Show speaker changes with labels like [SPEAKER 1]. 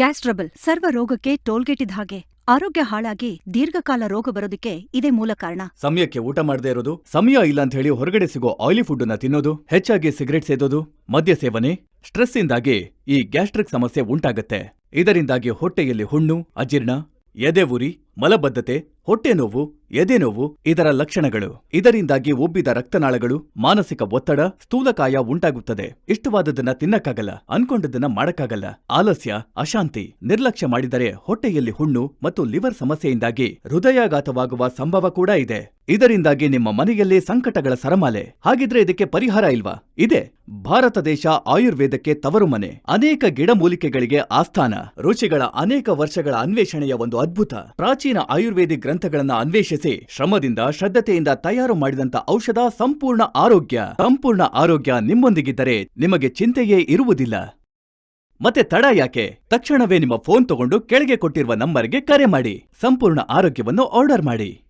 [SPEAKER 1] Gas trouble. ಸರ್ವ ರೋಗಕ್ಕೆ toll gate ಇದ್ದ ಹಾಗೆ ಆರೋಗ್ಯ ಹಾಳಾಗಿ ದೀರ್ಘಕಾಲ ರೋಗ ಬರೋದಕ್ಕೆ ಇದೇ ಮೂಲ ಕಾರಣ.
[SPEAKER 2] ಸಮಯಕ್ಕೆ ಊಟ ಮಾಡದೇ ಇರೋದು, ಸಮಯ ಇಲ್ಲ ಅಂತ ಹೇಳಿ ಹೊರಗಡೆ ಸಿಗೋ ಆಯಿಲಿ ಫುಡ್ ಅನ್ನ ತಿನ್ನೋದು, ಹೆಚ್ಚಾಗಿ ಸಿಗರೆಟ್ ಸೇದೋದು, ಮದ್ಯ ಸೇವನೆ ಸ್ಟ್ರೆಸ್ ಇಂದಾಗಿ ಈ ಗ್ಯಾಸ್ಟ್ರಿಕ್ ಸಮಸ್ಯೆ ಉಂಟಾಗತ್ತೆ. ಇದರಿಂದಾಗಿ ಹೊಟ್ಟೆಯಲ್ಲಿ ಹುಣ್ಣು, ಅಜೀರ್ಣ, ಎದೆ ಉರಿ, ಮಲಬದ್ಧತೆ, ಹೊಟ್ಟೆ ನೋವು ಎದೆ ನೋವು, ಇದರ ಲಕ್ಷಣಗಳು. ಇದರಿಂದಾಗಿ ಉಬ್ಬಿದ ರಕ್ತನಾಳಗಳು, ಮಾನಸಿಕ ಒತ್ತಡ ಸ್ಥೂಲಕಾಯ ಉಂಟಾಗುತ್ತದೆ. ಇಷ್ಟವಾದದನ್ನ ತಿನ್ನಕ್ಕಾಗಲ್ಲ ಅನ್ಕೊಂಡದನ್ನ ಮಾಡಕ್ಕಾಗಲ್ಲ. ಆಲಸ್ಯ, ಅಶಾಂತಿ, ನಿರ್ಲಕ್ಷ್ಯ ಮಾಡಿದರೆ ಹೊಟ್ಟೆಯಲ್ಲಿ ಹುಣ್ಣು ಮತ್ತು ಲಿವರ್ ಸಮಸ್ಯೆಯಿಂದಾಗಿ ಹೃದಯಾಘಾತವಾಗುವ ಸಂಭವ ಕೂಡ ಇದೆ. ಇದರಿಂದಾಗಿ ನಿಮ್ಮ ಮನೆಯಲ್ಲಿ ಸಂಕಟಗಳ ಸರಮಾಲೆ. ಹಾಗಿದ್ರೆ ಇದಕ್ಕೆ ಪರಿಹಾರ ಇಲ್ವಾ? ಇದೆ. ಭಾರತ ದೇಶ ಆಯುರ್ವೇದಕ್ಕೆ ತವರು ಮನೆ ಅನೇಕ ಗಿಡಮೂಲಿಕೆಗಳಿಗೆ ಆಸ್ಥಾನ. ರುಚಿಗಳ ಅನೇಕ ವರ್ಷಗಳ ಅನ್ವೇಷಣೆಯ ಒಂದು ಅದ್ಭುತ, ಪ್ರಾಚೀನ ಆಯುರ್ವೇದಿಕ್ ಗ್ರಂಥಗಳನ್ನ ಅನ್ವೇಷಿಸಿ ಶ್ರಮದಿಂದ, ಶ್ರದ್ಧತೆಯಿಂದ ತಯಾರು ಮಾಡಿದಂತ ಔಷಧ ಸಂಪೂರ್ಣ ಆರೋಗ್ಯ. ಸಂಪೂರ್ಣ ಆರೋಗ್ಯ ನಿಮ್ಮೊಂದಿಗಿದ್ದರೆ ನಿಮಗೆ ಚಿಂತೆಯೇ ಇರುವುದಿಲ್ಲ. ಮತ್ತೆ ತಡ ಯಾಕೆ? ತಕ್ಷಣವೇ ನಿಮ್ಮ ಫೋನ್ ತಗೊಂಡು ಕೆಳಗೆ ಕೊಟ್ಟಿರುವ ನಂಬರ್ಗೆ ಕರೆ ಮಾಡಿ. ಸಂಪೂರ್ಣ ಆರೋಗ್ಯವನ್ನು ಆರ್ಡರ್ ಮಾಡಿ.